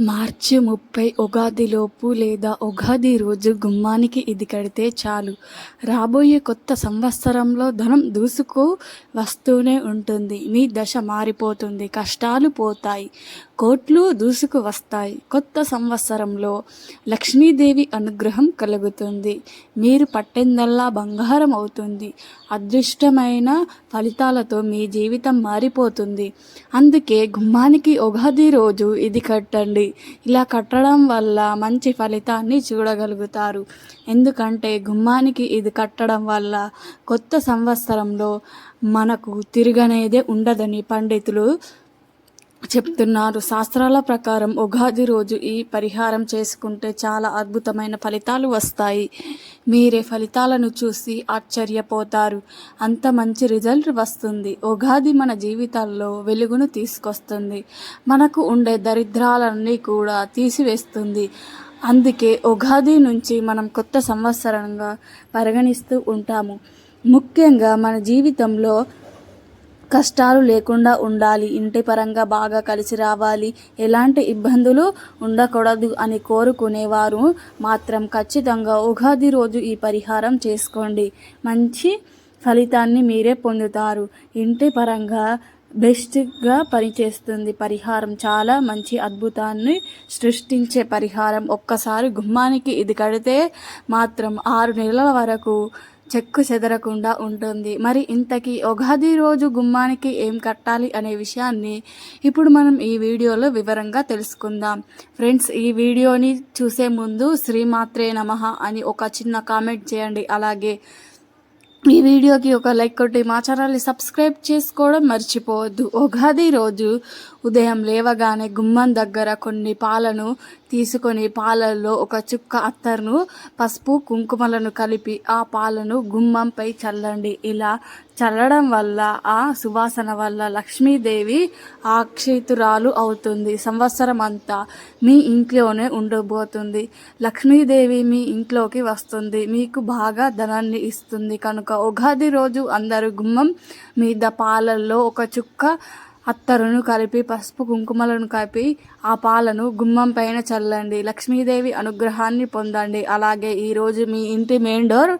మార్చి ముప్పై ఉగాదిలోపు లేదా ఉగాది రోజు గుమ్మానికి ఇది కడితే చాలు. రాబోయే కొత్త సంవత్సరంలో ధనం దూసుకు వస్తూనే ఉంటుంది. మీ దశ మారిపోతుంది. కష్టాలు పోతాయి. కోట్లు దూసుకు వస్తాయి. కొత్త సంవత్సరంలో లక్ష్మీదేవి అనుగ్రహం కలుగుతుంది. మీరు పట్టిందల్లా బంగారం అవుతుంది. అదృష్టమైన ఫలితాలతో మీ జీవితం మారిపోతుంది. అందుకే గుమ్మానికి ఉగాది రోజు ఇది కట్టండి. ఇలా కట్టడం వల్ల మంచి ఫలితాన్ని చూడగలుగుతారు. ఎందుకంటే గుమ్మానికి ఇది కట్టడం వల్ల కొత్త సంవత్సరంలో మనకు తిరగనేదే ఉండదని పండితులు చెప్తున్నారు. శాస్త్రాల ప్రకారం ఉగాది రోజు ఈ పరిహారం చేసుకుంటే చాలా అద్భుతమైన ఫలితాలు వస్తాయి. మీరే ఫలితాలను చూసి ఆశ్చర్యపోతారు. అంత మంచి రిజల్ట్ వస్తుంది. ఉగాది మన జీవితాల్లో వెలుగును తీసుకొస్తుంది. మనకు ఉండే దరిద్రాలన్నీ కూడా తీసివేస్తుంది. అందుకే ఉగాది నుంచి మనం కొత్త సంవత్సరంగా పరిగణిస్తూ ఉంటాము. ముఖ్యంగా మన జీవితంలో కష్టాలు లేకుండా ఉండాలి. ఇంటి పరంగా బాగా కలిసి రావాలి. ఎలాంటి ఇబ్బందులు ఉండకూడదు అని కోరుకునేవారు మాత్రం ఖచ్చితంగా ఉగాది రోజు ఈ పరిహారం చేసుకోండి. మంచి ఫలితాన్ని మీరే పొందుతారు. ఇంటి పరంగా బెస్ట్గా పనిచేస్తుంది. పరిహారం చాలా మంచి అద్భుతాన్ని సృష్టించే పరిహారం. ఒక్కసారి గుమ్మానికి ఇది కడితే మాత్రం ఆరు నెలల వరకు చెక్కు చెదరకుండా ఉంటుంది. మరి ఇంతకీ ఉగాది రోజు గుమ్మానికి ఏం కట్టాలి అనే విషయాన్ని ఇప్పుడు మనం ఈ వీడియోలో వివరంగా తెలుసుకుందాం. ఫ్రెండ్స్ ఈ వీడియోని చూసే ముందు శ్రీమాత్రే నమః అని ఒక చిన్న కామెంట్ చేయండి. అలాగే ఈ వీడియోకి ఒక లైక్ కొట్టి మా ఛానల్ని సబ్స్క్రైబ్ చేసుకోవడం మర్చిపోవద్దు. ఉగాది రోజు ఉదయం లేవగానే గుమ్మం దగ్గర కొన్ని పాలను తీసుకొని పాలల్లో ఒక చుక్క అత్తర్ను పసుపు కుంకుమలను కలిపి ఆ పాలను గుమ్మంపై చల్లండి. ఇలా చల్లడం వల్ల ఆ సువాసన వల్ల లక్ష్మీదేవి ఆక్షితురాలు అవుతుంది. సంవత్సరం అంతా మీ ఇంట్లోనే ఉండబోతుంది. లక్ష్మీదేవి మీ ఇంట్లోకి వస్తుంది. మీకు బాగా ధనాన్ని ఇస్తుంది. కనుక ఉగాది రోజు అందరూ గుమ్మం మీద పాలల్లో ఒక చుక్క అత్తరును కలిపి పసుపు కుంకుమలను కలిపి ఆ పాలను గుమ్మం పైన చల్లండి. లక్ష్మీదేవి అనుగ్రహాన్ని పొందండి. అలాగే ఈరోజు మీ ఇంటి మెయిన్ డోర్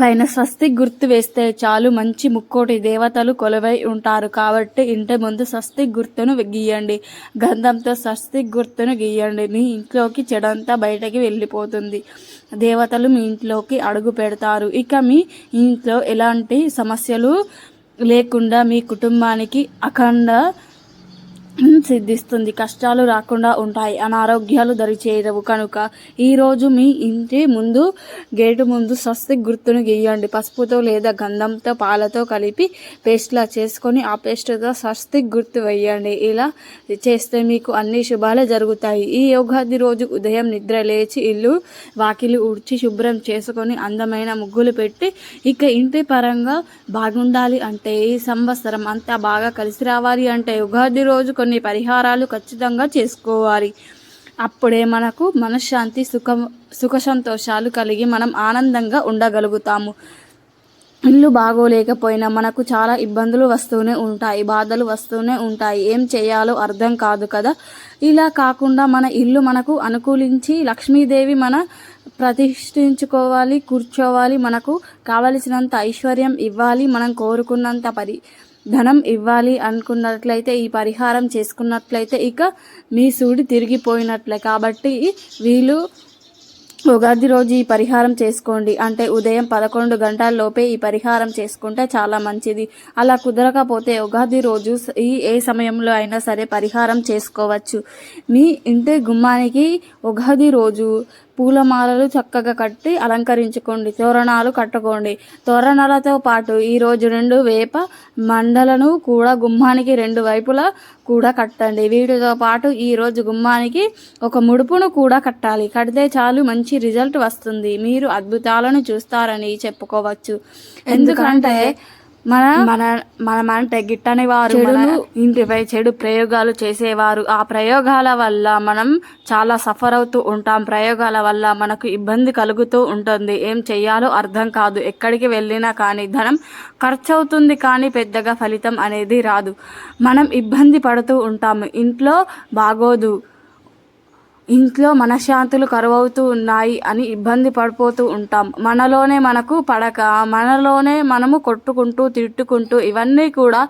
పైన స్వస్తి గుర్తు వేస్తే చాలు మంచి ముక్కోటి దేవతలు కొలువై ఉంటారు కాబట్టి ఇంటి ముందు స్వస్తి గుర్తును గీయండి. గంధంతో స్వస్తి గుర్తును గీయండి. మీ ఇంట్లోకి చెడంతా బయటకి వెళ్ళిపోతుంది. దేవతలు మీ ఇంట్లోకి అడుగు పెడతారు. ఇక మీ ఇంట్లో ఎలాంటి సమస్యలు లేకుండా మీ కుటుంబానికి అఖండ సిద్ధిస్తుంది. కష్టాలు రాకుండా ఉంటాయి. అనారోగ్యాలు దరిచేరవు. కనుక ఈరోజు మీ ఇంటి ముందు గేటు ముందు స్వస్తి గుర్తును గీయండి. పసుపుతో లేదా గంధంతో పాలతో కలిపి పేస్ట్లా చేసుకొని ఆ పేస్ట్తో స్వస్తి గుర్తు వేయండి. ఇలా చేస్తే మీకు అన్ని శుభాలే జరుగుతాయి. ఈ యోగాది రోజు ఉదయం నిద్ర లేచి ఇల్లు వాకిలి ఉడిచి శుభ్రం చేసుకొని అందమైన ముగ్గులు పెట్టి ఇక ఇంటి పరంగా బాగుండాలి అంటే ఈ సంవత్సరం అంతా బాగా కలిసి రావాలి అంటే ఉగాది రోజు కొన్ని పరిహారాలు ఖచ్చితంగా చేసుకోవాలి. అప్పుడే మనకు మనశ్శాంతి సుఖం సుఖ సంతోషాలు కలిగి మనం ఆనందంగా ఉండగలుగుతాము. ఇల్లు బాగోలేకపోయినా మనకు చాలా ఇబ్బందులు వస్తూనే ఉంటాయి బాధలు వస్తూనే ఉంటాయి. ఏం చేయాలో అర్థం కాదు కదా? ఇలా కాకుండా మన ఇల్లు మనకు అనుకూలించి లక్ష్మీదేవి మన ప్రతిష్ఠించుకోవాలి కూర్చోవాలి. మనకు కావలసినంత ఐశ్వర్యం ఇవ్వాలి. మనం కోరుకున్నంత పరి ధనం ఇవ్వాలి అనుకున్నట్లయితే ఈ పరిహారం చేసుకున్నట్లయితే ఇక మీ సూడి తిరిగిపోయినట్లే. కాబట్టి వీళ్ళు ఉగాది రోజు ఈ పరిహారం చేసుకోండి. అంటే ఉదయం పదకొండు గంటల లోపే ఈ పరిహారం చేసుకుంటే చాలా మంచిది. అలా కుదరకపోతే ఉగాది రోజు ఈ ఏ సమయంలో అయినా సరే పరిహారం చేసుకోవచ్చు. మీ ఇంటి గుమ్మానికి ఉగాది రోజు పూలమాలలు చక్కగా కట్టి అలంకరించుకోండి తోరణాలు కట్టుకోండి. తోరణాలతో పాటు ఈరోజు రెండు వేప మండలను కూడా గుమ్మానికి రెండు వైపులా కూడా కట్టండి. వీటితో పాటు ఈరోజు గుమ్మానికి ఒక ముడుపును కూడా కట్టాలి. కడితే చాలు మంచి రిజల్ట్ వస్తుంది. మీరు అద్భుతాలను చూస్తారని చెప్పుకోవచ్చు. ఎందుకంటే మన మన మనమంటే గిట్టని వారు మన ఇంటిపై చెడు ప్రయోగాలు చేసేవారు. ఆ ప్రయోగాల వల్ల మనం చాలా సఫర్ అవుతూ ఉంటాం. ప్రయోగాల వల్ల మనకు ఇబ్బంది కలుగుతూ ఉంటుంది. ఏం చెయ్యాలో అర్థం కాదు. ఎక్కడికి వెళ్ళినా కానీ ధనం ఖర్చు అవుతుంది కానీ పెద్దగా ఫలితం అనేది రాదు. మనం ఇబ్బంది పడుతూ ఉంటాము. ఇంట్లో బాగోదు. ఇంట్లో మనశ్శాంతులు కరువవుతూ ఉన్నాయి అని ఇబ్బంది పడిపోతూ ఉంటాం. మనలోనే మనకు పడక. మనలోనే మనము కొట్టుకుంటూ తిట్టుకుంటూ ఇవన్నీ కూడా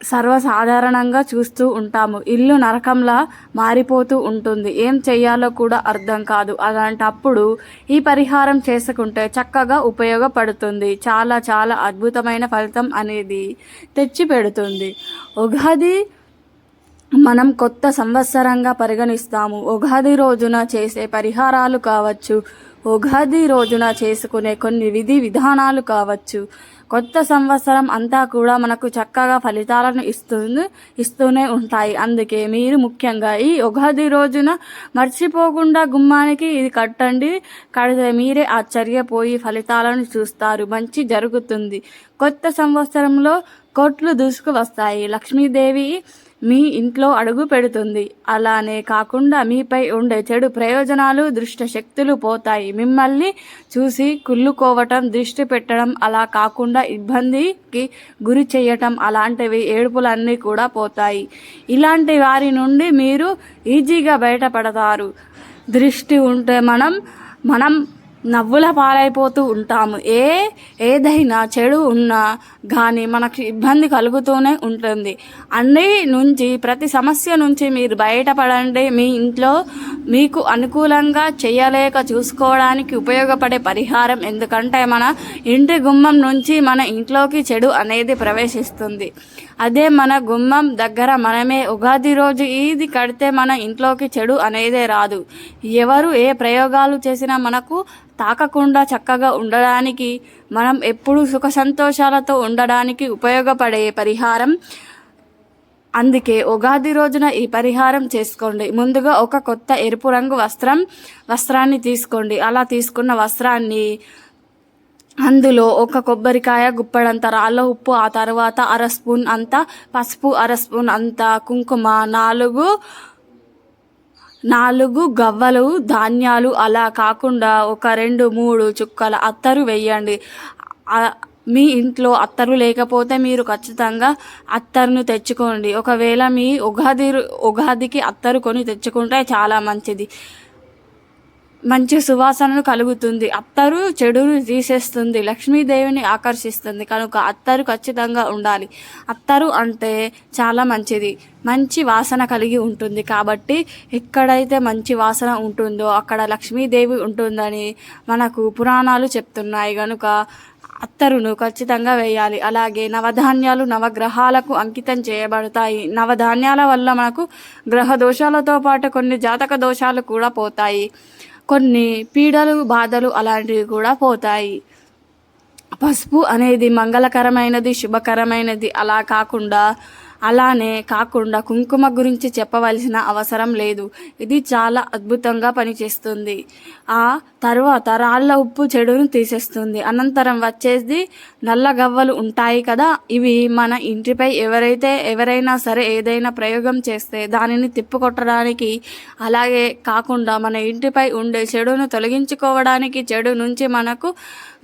సర్వసాధారణంగా చూస్తూ ఉంటాము. ఇల్లు నరకంలా మారిపోతూ ఉంటుంది. ఏం చెయ్యాలో కూడా అర్థం కాదు. అలాంటప్పుడు ఈ పరిహారం చేసుకుంటే చక్కగా ఉపయోగపడుతుంది. చాలా చాలా అద్భుతమైన ఫలితం అనేది తెచ్చి పెడుతుంది ఉగాది మనం కొత్త సంవత్సరంగా పరిగణిస్తాము. ఉగాది రోజున చేసే పరిహారాలు కావచ్చు ఉగాది రోజున చేసుకునే కొన్ని విధి విధానాలు కావచ్చు. కొత్త సంవత్సరం అంతా కూడా మనకు చక్కగా ఫలితాలను ఇస్తుంది ఇస్తూనే ఉంటాయి. అందుకే మీరు ముఖ్యంగా ఈ ఉగాది రోజున మర్చిపోకుండా గుమ్మానికి ఇది కట్టండి. కడితే మీరే ఆశ్చర్యపోయి ఫలితాలను చూస్తారు. మంచి జరుగుతుంది. కొత్త సంవత్సరంలో కోట్లు దూసుకు వస్తాయి లక్ష్మీదేవి మీ ఇంట్లో అడుగు పెడుతుంది. అలానే కాకుండా మీపై ఉండే చెడు ప్రయోజనాలు దృష్ట శక్తులు పోతాయి. మిమ్మల్ని చూసి కుళ్ళుకోవటం దృష్టి పెట్టడం అలా కాకుండా ఇబ్బందికి గురి చేయటం అలాంటివి ఏడుపులన్నీ కూడా పోతాయి. ఇలాంటి వారి నుండి మీరు ఈజీగా బయటపడతారు. దృష్టి ఉంటే మనం మనం నవ్వుల పాలైపోతూ ఉంటాము. ఏ ఏదైనా చెడు ఉన్నా కానీ మనకు ఇబ్బంది కలుగుతూనే ఉంటుంది. అన్ని నుంచి ప్రతి సమస్య నుంచి మీరు బయటపడండి. మీ ఇంట్లో మీకు అనుకూలంగా చేయలేక చూసుకోవడానికి ఉపయోగపడే పరిహారం ఎందుకంటే మన ఇంటి గుమ్మం నుంచి మన ఇంట్లోకి చెడు అనేది ప్రవేశిస్తుంది. అదే మన గుమ్మం దగ్గర మనమే ఉగాది రోజు ఇది కడితే మన ఇంట్లోకి చెడు అనేదే రాదు. ఎవరు ఏ ప్రయోగాలు చేసినా మనకు తాకకుండా చక్కగా ఉండడానికి మనం ఎప్పుడూ సుఖ సంతోషాలతో ఉండడానికి ఉపయోగపడే పరిహారం. అందుకే ఉగాది రోజున ఈ పరిహారం చేసుకోండి. ముందుగా ఒక కొత్త ఎరుపు రంగు వస్త్రం వస్త్రాన్ని తీసుకోండి. అలా తీసుకున్న వస్త్రాన్ని అందులో ఒక కొబ్బరికాయ గుప్పడంత రాళ్ళ ఉప్పు ఆ తర్వాత అర స్పూన్ అంత పసుపు అర స్పూన్ అంత కుంకుమ నాలుగు నాలుగు గవ్వలు ధాన్యాలు అలా కాకుండా ఒక రెండు మూడు చుక్కల అత్తరు వేయండి. మీ ఇంట్లో అత్తరు లేకపోతే మీరు ఖచ్చితంగా అత్తరును తెచ్చుకోండి. ఒకవేళ మీ ఉగాది ఉగాదికి అత్తరు కొని తెచ్చుకుంటే చాలా మంచిది. మంచి సువాసనను కలుగుతుంది. అత్తరు చెడును తీసేస్తుంది. లక్ష్మీదేవిని ఆకర్షిస్తుంది. కనుక అత్తరు ఖచ్చితంగా ఉండాలి. అత్తరు అంటే చాలా మంచిది. మంచి వాసన కలిగి ఉంటుంది. కాబట్టి ఎక్కడైతే మంచి వాసన ఉంటుందో అక్కడ లక్ష్మీదేవి ఉంటుందని మనకు పురాణాలు చెప్తున్నాయి. కనుక అత్తరును ఖచ్చితంగా వేయాలి. అలాగే నవధాన్యాలు నవగ్రహాలకు అంకితం చేయబడతాయి. నవధాన్యాల వల్ల మనకు గ్రహ దోషాలతో పాటు కొన్ని జాతక దోషాలు కూడా పోతాయి. కొన్ని పీడలు బాధలు అలాంటివి కూడా పోతాయి. పసుపు అనేది మంగళకరమైనది శుభకరమైనది. అలా కాకుండా అలానే కాకుండా కుంకుమ గురించి చెప్పవలసిన అవసరం లేదు. ఇది చాలా అద్భుతంగా పనిచేస్తుంది. ఆ తర్వాత రాళ్ళ ఉప్పు చెడును తీసేస్తుంది. అనంతరం వచ్చేది నల్ల గవ్వలు ఉంటాయి కదా ఇవి మన ఇంటిపై ఎవరైతే ఎవరైనా సరే ఏదైనా ప్రయోగం చేస్తే దానిని తిప్పుకొట్టడానికి అలాగే కాకుండా మన ఇంటిపై ఉండే చెడును తొలగించుకోవడానికి చెడు నుంచి మనకు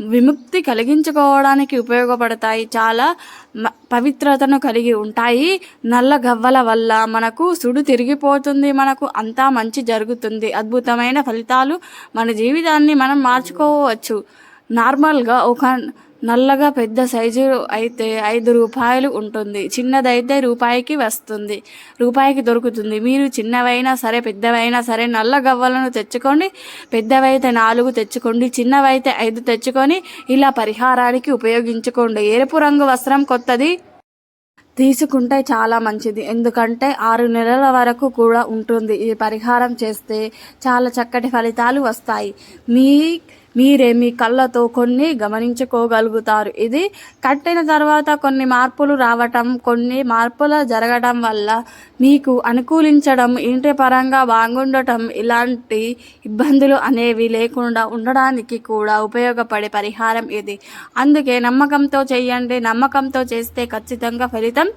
విముక్తి కలిగించుకోవడానికి ఉపయోగపడతాయి. చాలా మ- పవిత్రతను కలిగి ఉంటాయి. నల్ల గవ్వల వల్ల మనకు సుడు తిరిగిపోతుంది. మనకు అంతా మంచి జరుగుతుంది. అద్భుతమైన ఫలితాలు మన జీవితాన్ని మనం మార్చుకోవచ్చు. నార్మల్గా ఒక నల్లగా పెద్ద సైజు అయితే ఐదు రూపాయలు ఉంటుంది. చిన్నదైతే రూపాయికి వస్తుంది. రూపాయికి దొరుకుతుంది. మీరు చిన్నవైనా సరే పెద్దవైనా సరే నల్ల గవ్వలను తెచ్చుకోండి పెద్దవైతే నాలుగు తెచ్చుకోండి చిన్నవైతే ఐదు తెచ్చుకొని ఇలా పరిహారానికి ఉపయోగించుకోండి. ఎరుపు రంగు వస్త్రం కొత్తది తీసుకుంటే చాలా మంచిది. ఎందుకంటే ఆరు నెలల వరకు కూడా ఉంటుంది. ఈ పరిహారం చేస్తే చాలా చక్కటి ఫలితాలు వస్తాయి. మీ మీరే మీ కళ్ళతో కొన్ని గమనించుకోగలుగుతారు. ఇది కట్టిన తర్వాత కొన్ని మార్పులు రావటం కొన్ని మార్పులు జరగడం వల్ల మీకు అనుకూలించడం ఇంటి పరంగా బాగుండటం ఇలాంటి ఇబ్బందులు అనేవి లేకుండా ఉండడానికి కూడా ఉపయోగపడే పరిహారం ఇది. అందుకే నమ్మకంతో చేయండి నమ్మకంతో చేస్తే ఖచ్చితంగా ఫలితం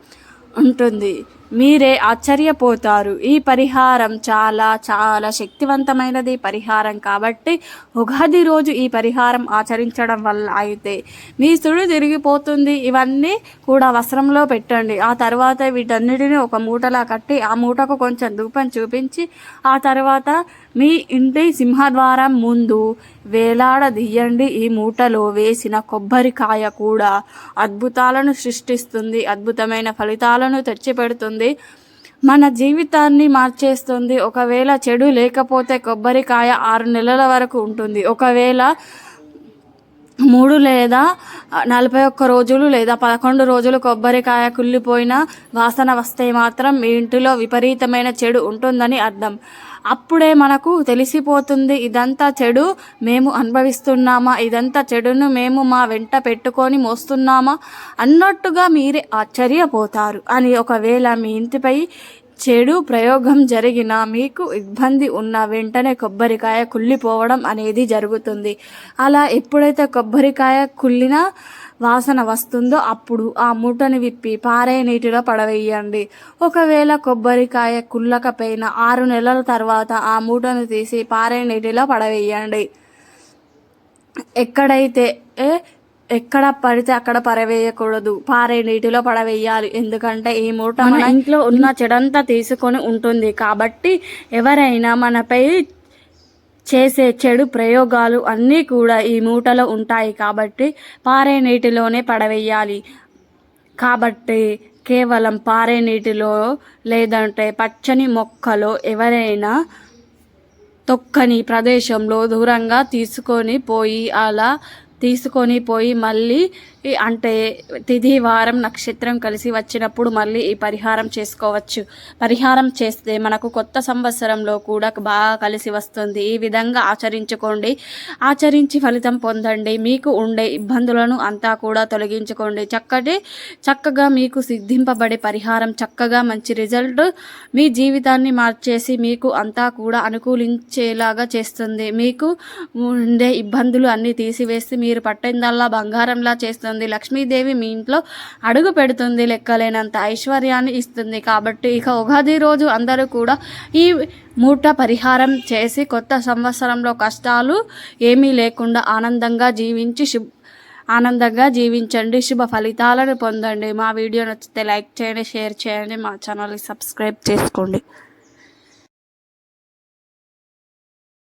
ఉంటుంది. మీరే ఆశ్చర్యపోతారు. ఈ పరిహారం చాలా చాలా శక్తివంతమైనది పరిహారం కాబట్టి ఉగాది రోజు ఈ పరిహారం ఆచరించడం వల్ల అయితే మీ సుడు తిరిగిపోతుంది. ఇవన్నీ కూడా వస్త్రంలో పెట్టండి. ఆ తర్వాత వీటన్నిటిని ఒక మూటలా కట్టి ఆ మూటకు కొంచెం ధూపం చూపించి ఆ తర్వాత మీ ఇంటి సింహద్వారం ముందు వేలాడదీయండి. ఈ మూటలో వేసిన కొబ్బరికాయ కూడా అద్భుతాలను సృష్టిస్తుంది. అద్భుతమైన ఫలితాలను తెచ్చిపెడుతుంది. మన జీవితాన్ని మార్చేస్తుంది. ఒకవేళ చెడు లేకపోతే కొబ్బరికాయ ఆరు నెలల వరకు ఉంటుంది. ఒకవేళ మూడు లేదా నలభై ఒక్క రోజులు లేదా పదకొండు రోజులు కొబ్బరికాయ కుళ్ళిపోయిన వాసన వస్తే మాత్రం మీ ఇంటిలో విపరీతమైన చెడు ఉంటుందని అర్థం. అప్పుడే మనకు తెలిసిపోతుంది ఇదంతా చెడు మేము అనుభవిస్తున్నామా ఇదంతా చెడును మేము మా వెంట పెట్టుకొని మోస్తున్నామా అన్నట్టుగా మీరే ఆశ్చర్యపోతారు. అని ఒకవేళ మీ ఇంటిపై చెడు ప్రయోగం జరిగిన మీకు ఇబ్బంది ఉన్న వెంటనే కొబ్బరికాయ కుళ్ళిపోవడం అనేది జరుగుతుంది. అలా ఎప్పుడైతే కొబ్బరికాయ కుళ్ళినా వాసన వస్తుందో అప్పుడు ఆ మూటని విప్పి పారే నీటిలో పడవేయండి. ఒకవేళ కొబ్బరికాయ కుళ్ళకపోయిన ఆరు నెలల తర్వాత ఆ మూటను తీసి పారే నీటిలో పడవేయండి. ఎక్కడైతే ఏ ఎక్కడ పడితే అక్కడ పరవేయకూడదు పారే నీటిలో పడవేయాలి. ఎందుకంటే ఈ మూట మన ఇంట్లో ఉన్న చెడంతా తీసుకొని ఉంటుంది. కాబట్టి ఎవరైనా మనపై చేసే చెడు ప్రయోగాలు అన్నీ కూడా ఈ మూటలో ఉంటాయి కాబట్టి పారే నీటిలోనే పడవేయాలి. కాబట్టి కేవలం పారే నీటిలో లేదంటే పచ్చని మొక్కలో ఎవరైనా తొక్కని ప్రదేశంలో దూరంగా తీసుకొని పోయి అలా తీసుకొని పోయి మళ్ళీ అంటే తిథి వారం నక్షత్రం కలిసి వచ్చినప్పుడు మళ్ళీ ఈ పరిహారం చేసుకోవచ్చు. పరిహారం చేస్తే మనకు కొత్త సంవత్సరంలో కూడా బాగా కలిసి వస్తుంది. ఈ విధంగా ఆచరించుకోండి. ఆచరించి ఫలితం పొందండి. మీకు ఉండే ఇబ్బందులను అంతా కూడా తొలగించుకోండి. చక్కటి చక్కగా మీకు సిద్ధింపబడే పరిహారం చక్కగా మంచి రిజల్ట్ మీ జీవితాన్ని మార్చేసి మీకు అంతా కూడా అనుకూలించేలాగా చేస్తుంది. మీకు ఉండే ఇబ్బందులు అన్నీ తీసివేసి మీరు పట్టిందల్లా బంగారంలా చేస్తుంది. చేస్తుంది లక్ష్మీదేవి మీ ఇంట్లో అడుగు పెడుతుంది లెక్కలేనంత ఐశ్వర్యాన్ని ఇస్తుంది. కాబట్టి ఇక ఉగాది రోజు అందరూ కూడా ఈ మూట పరిహారం చేసి కొత్త సంవత్సరంలో కష్టాలు ఏమీ లేకుండా ఆనందంగా జీవించి శుభ ఆనందంగా జీవించండి. శుభ ఫలితాలను పొందండి. మా వీడియో నచ్చితే లైక్ చేయండి షేర్ చేయండి. మా ఛానల్ని సబ్స్క్రైబ్ చేసుకోండి.